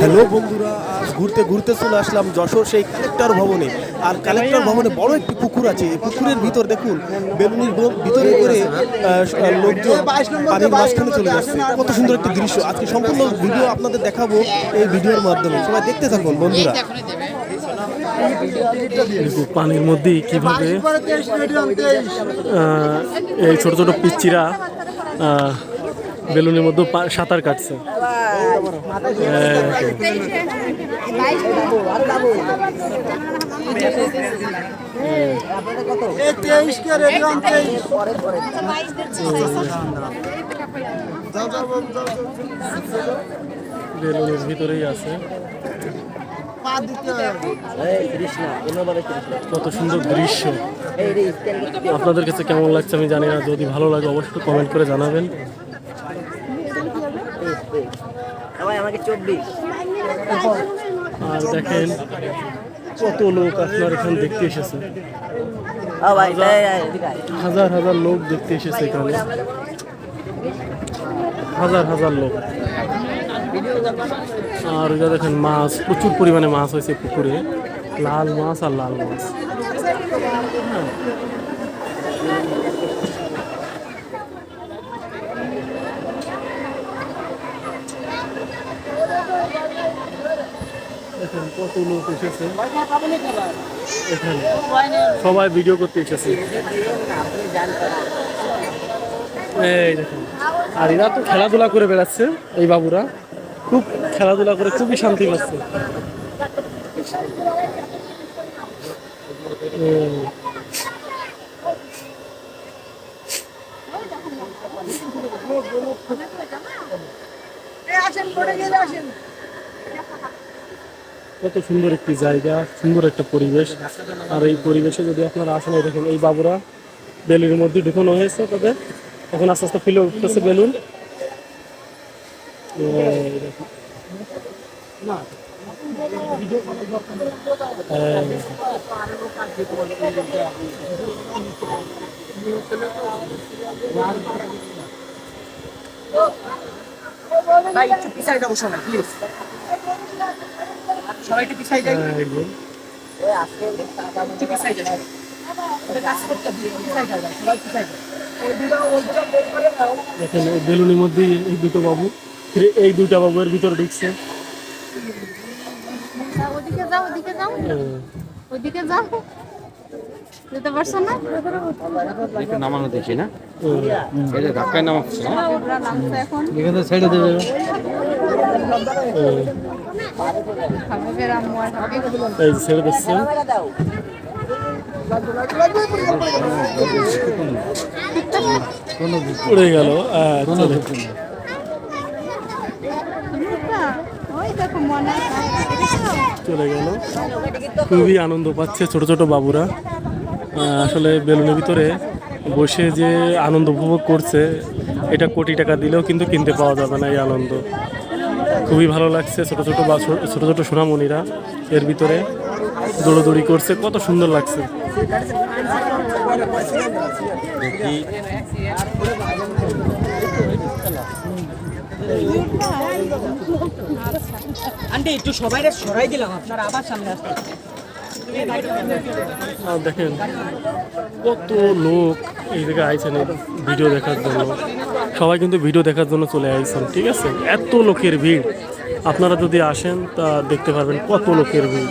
Hello বন্ধুরা, আজ ঘুরতে ঘুরতে চলে আসলাম যশোর সেই কালেক্টর ভবনে। আর কালেক্টর ভবনে বড় একটি পুকুর আছে, এই পুকুরের ভিতর দেখুন, বেলুনির ভিতরে করে লোকজন পানির মাঝখানে চলে যাচ্ছে। কত সুন্দর একটি দৃশ্য। আজকে সম্পূর্ণ ভিডিও আপনাদের দেখাবো এই ভিডিওর মাধ্যমে। সবাই দেখতে থাকুন, বন্ধুরা। পানির মধ্যে কীভাবে এই ছোট ছোট পিচ্চিরা বেলুনের মধ্যে সাঁতার কাটছে। বেলুনের ভিতরেই আছে। কত সুন্দর দৃশ্য। আপনাদের কাছে কেমন লাগছে আমি জানি না, যদি ভালো লাগে অবশ্যই কমেন্ট করে জানাবেন। আমাকে চব্বিশ। আর দেখেন কত লোক আপনার এখানে দেখতে এসেছে। হাজার হাজার লোক দেখতে এসেছে এখানে। হাজার হাজার লোক। আর ওইটা দেখেন মাছ প্রচুর পরিমাণে মাছ হয়েছে পুকুরে। লাল মাছ আর লাল মাছ। দেখেন কত লোক এসেছে। এখানে সবাই ভিডিও করতে এসেছে। এই দেখেন আর এরা তো খেলাধুলা করে বেড়াচ্ছে এই বাবুরা। খুব খেলাধুলা করে খুবই শান্তি পাচ্ছে। হুম। কত সুন্দর একটি জায়গা, সুন্দর একটা পরিবেশ আর এই পরিবেশে যদি আপনারা এই দেখেন, এই বাবুরা বেলুনের মধ্যে ঢুকানো হয়েছে, তবে এখন আস্তে আস্তে ফিলে উঠতেছে বেলুন। ভাই, একটু যাব শোনা প্লিজ সবাই একটু পিছাই যাই এই। একটু পিছাই দেখেন বেলুনের মধ্যে এই দুটো বাবু। এই দুটা বাবু এর ভিতরে ঢুকছে। ওদিকে যাও ওদিকে যাও। ওদিকে যাও। যেতে পারছ না? একটু নামানো দেখি না? এটা ধাক্কায় নামাচ্ছে এখন। এখানে ছেড়ে দেবে। এই ছেড়ে দিচ্ছে। উড়ে গেল? চলে। গেল। খুবই আনন্দ পাচ্ছে ছোট ছোট বাবুরা। আসলে বেলুনের ভিতরে বসে যে আনন্দ উপভোগ করছে, এটা কোটি টাকা দিলেও কিন্তু কিনতে পাওয়া যাবে না এই আনন্দ। খুবই ভালো লাগছে, ছোট ছোট বা ছোট ছোট সোনামণিরা এর ভিতরে দৌড়োদৌড়ি করছে, কত সুন্দর লাগছে। আন্টি, একটু সবাই সরাই দিলাম, আপনার আবার সামনে আসতে আর দেখেন কত লোক এই জায়গায় আইছেন ভিডিও দেখার জন্য। সবাই কিন্তু ভিডিও দেখার জন্য চলে আইছেন, ঠিক আছে? এত লোকের ভিড়। আপনারা যদি আসেন তা দেখতে পারবেন কত লোকের ভিড়।